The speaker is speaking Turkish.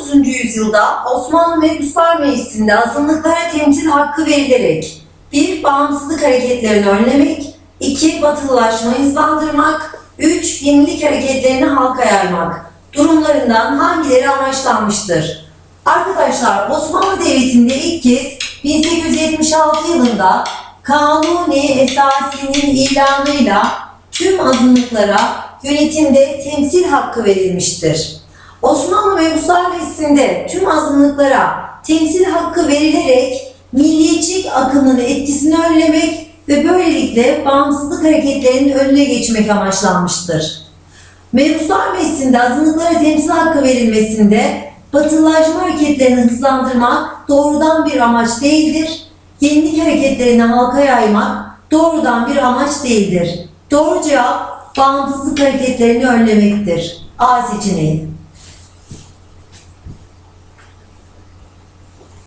19. yüzyılda Osmanlı Mebuslar Meclisi'nde azınlıklara temsil hakkı verilerek bir Bağımsızlık hareketlerini önlemek, 2. Batılılaşmayı hızlandırmak, 3. Yenilik hareketlerini halka yaymak durumlarından hangileri amaçlanmıştır? Arkadaşlar Osmanlı Devleti'nde ilk kez 1876 yılında Kanuni Esasi'nin ilanıyla tüm azınlıklara yönetimde temsil hakkı verilmiştir. Osmanlı Mebuslar Meclisi'nde tüm azınlıklara temsil hakkı verilerek milliyetçilik akımının etkisini önlemek ve böylelikle bağımsızlık hareketlerinin önüne geçmek amaçlanmıştır. Mebuslar Meclisi'nde azınlıklara temsil hakkı verilmesinde batılılaşma hareketlerini hızlandırmak doğrudan bir amaç değildir. Yenilik hareketlerini halka yaymak doğrudan bir amaç değildir. Doğru cevap bağımsızlık hareketlerini önlemektir. A seçeneği.